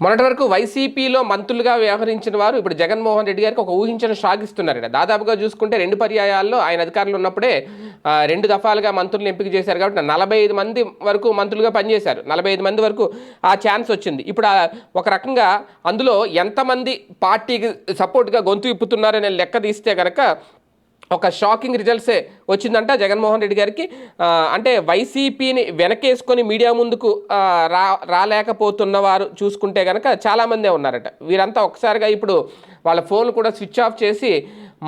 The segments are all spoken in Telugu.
మొన్నటి వరకు వైసీపీలో మంత్రులుగా వ్యవహరించిన వారు ఇప్పుడు జగన్మోహన్ రెడ్డి గారికి ఒక ఊహించిన షాక్ ఇస్తున్నారట. దాదాపుగా చూసుకుంటే రెండు పర్యాయాల్లో ఆయన అధికారులు ఉన్నప్పుడే రెండు దఫాలుగా మంత్రులను ఎంపిక చేశారు కాబట్టి నలభై ఐదు మంది వరకు మంత్రులుగా పనిచేశారు. నలభై ఐదు మంది వరకు ఆ ఛాన్స్ వచ్చింది. ఇప్పుడు ఒక రకంగా అందులో ఎంతమంది పార్టీకి సపోర్ట్గా గొంతు ఇప్పుతున్నారనే లెక్క తీస్తే కనుక ఒక షాకింగ్ రిజల్ట్సే వచ్చిందంట జగన్మోహన్ రెడ్డి గారికి. అంటే వైసీపీని వెనకేసుకొని మీడియా ముందుకు రా రాలేకపోతున్న వారు చూసుకుంటే కనుక చాలామందే ఉన్నారట. వీరంతా ఒకసారిగా ఇప్పుడు వాళ్ళ ఫోన్లు కూడా స్విచ్ ఆఫ్ చేసి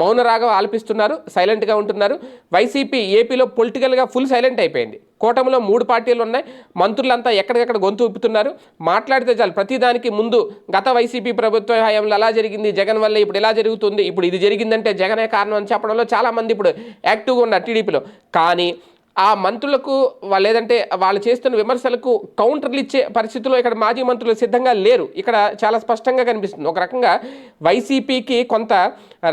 మౌనరాగం ఆలపిస్తున్నారు సైలెంట్గా ఉంటున్నారు. వైసీపీ ఏపీలో పొలిటికల్గా ఫుల్ సైలెంట్ అయిపోయింది. కూటమిలో మూడు పార్టీలు ఉన్నాయి. మంత్రులంతా ఎక్కడికెక్కడ గొంతు ఊపుతున్నారు. మాట్లాడితే చాలు. ప్రతిదానికి ముందు గత వైసీపీ ప్రభుత్వ హయాంలో అలా జరిగింది? జగన్ వల్ల ఇప్పుడు ఇలా జరుగుతుంది? ఇప్పుడు ఇది జరిగిందంటే జగనే కారణం అని చెప్పడంలో చాలామంది ఇప్పుడు యాక్టివ్గా ఉన్నారు టీడీపీలో. కానీ ఆ మంత్రులకు వాళ్ళు లేదంటే వాళ్ళు చేస్తున్న విమర్శలకు కౌంటర్లు ఇచ్చే పరిస్థితుల్లో ఇక్కడ మాజీ మంత్రులు సిద్ధంగా లేరు. ఇక్కడ చాలా స్పష్టంగా కనిపిస్తుంది. ఒక రకంగా వైసీపీకి కొంత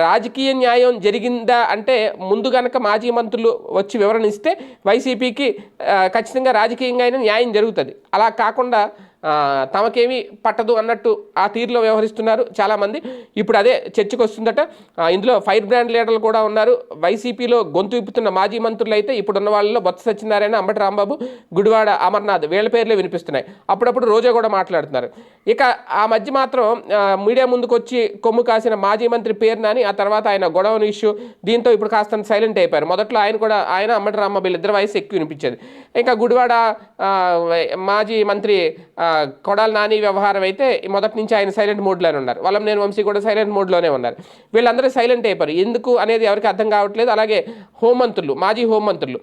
రాజకీయ న్యాయం జరిగిందా అంటే ముందు గనక మాజీ మంత్రులు వచ్చి వివరణ ఇస్తే వైసీపీకి ఖచ్చితంగా రాజకీయంగా అయినా న్యాయం జరుగుతుంది. అలా కాకుండా తమకేమీ పట్టదు అన్నట్టు ఆ తీరులో వ్యవహరిస్తున్నారు చాలామంది. ఇప్పుడు అదే చర్చకు వస్తుందట ఇందులో ఫైర్ బ్రాండ్ లీడర్లు కూడా ఉన్నారు. వైసీపీలో గొంతు విప్పుతున్న మాజీ మంత్రులు అయితే ఇప్పుడున్న వాళ్ళలో బొత్స సత్యనారాయణ అంబటి రాంబాబు గుడివాడ అమర్నాథ్ వీళ్ళ పేర్లే వినిపిస్తున్నాయి. అప్పుడప్పుడు రోజా కూడా మాట్లాడుతున్నారు. ఇక ఆ మధ్య మాత్రం మీడియా ముందుకు వచ్చి కొమ్ము కాసిన మాజీ మంత్రి పేరు నాని ఆ తర్వాత ఆయన గొడవను ఇష్యూ దీంతో ఇప్పుడు కాస్త సైలెంట్ అయిపోయారు. మొదట్లో ఆయన కూడా ఆయన అంబటి రాంబాబు వీళ్ళిద్దరు వయసు ఎక్కువ వినిపించేది. ఇంకా గుడివాడ మాజీ మంత్రి కొడాల నాని వ్యవహారం అయితే మొదటి నుంచి ఆయన సైలెంట్ మోడ్లోనే ఉన్నారు. వాళ్ళం నేను వంశీ కూడా సైలెంట్ మోడ్లోనే ఉన్నారు. వీళ్ళందరూ సైలెంట్ అయిపోయారు ఎందుకు అనేది ఎవరికి అర్థం కావట్లేదు. అలాగే హోంమంత్రులు మాజీ హోంమంత్రులు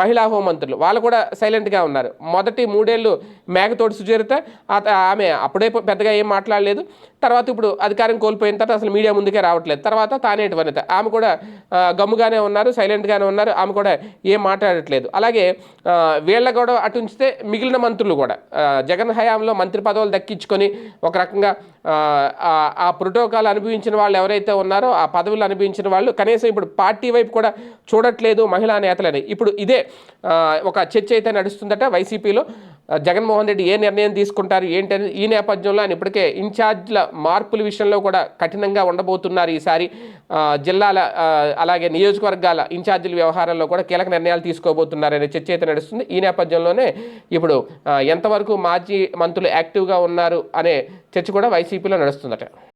మహిళా హోంమంత్రులు. వాళ్ళు కూడా సైలెంట్గా ఉన్నారు. మొదటి మూడేళ్ళు మేకతోటి సుచరిత ఆ ఆమె అప్పుడే పెద్దగా ఏం మాట్లాడలేదు. తర్వాత ఇప్పుడు అధికారం కోల్పోయిన తర్వాత అసలు మీడియా ముందుకే రావట్లేదు. తర్వాత తానేటి వనిత. ఆమె కూడా గమ్ముగానే ఉన్నారు సైలెంట్గానే ఉన్నారు. ఆమె కూడా ఏం మాట్లాడట్లేదు. అలాగే వీళ్ళ కూడా అటు ఉంచితే మిగిలిన మంత్రులు కూడా జగన్ హయాంలో మంత్రి పదవులు దక్కించుకొని ఒక రకంగా ఆ, ప్రోటోకాల్ అనుభవించిన వాళ్ళు ఎవరైతే ఉన్నారో ఆ పదవులు అనుభవించిన వాళ్ళు కనీసం ఇప్పుడు పార్టీ వైపు కూడా చూడట్లేదు మహిళా నేతలని. ఇప్పుడు ఇదే ఒక చర్చ అయితే నడుస్తుందట వైసీపీలో. జగన్మోహన్ రెడ్డి ఏ నిర్ణయం తీసుకుంటారు ఏంటని ఈ నేపథ్యంలో ఆయన ఇప్పటికే ఇన్ఛార్జ్ల మార్పుల విషయంలో కూడా కఠినంగా ఉండబోతున్నారు ఈసారి. జిల్లాల అలాగే నియోజకవర్గాల ఇన్ఛార్జీల వ్యవహారాల్లో కూడా కీలక నిర్ణయాలు తీసుకోబోతున్నారనే చర్చ అయితే నడుస్తుంది. ఈ నేపథ్యంలోనే ఇప్పుడు ఎంతవరకు మాజీ మంత్రులు యాక్టివ్గా ఉన్నారు అనే చర్చ కూడా వైసీపీలో నడుస్తుందట.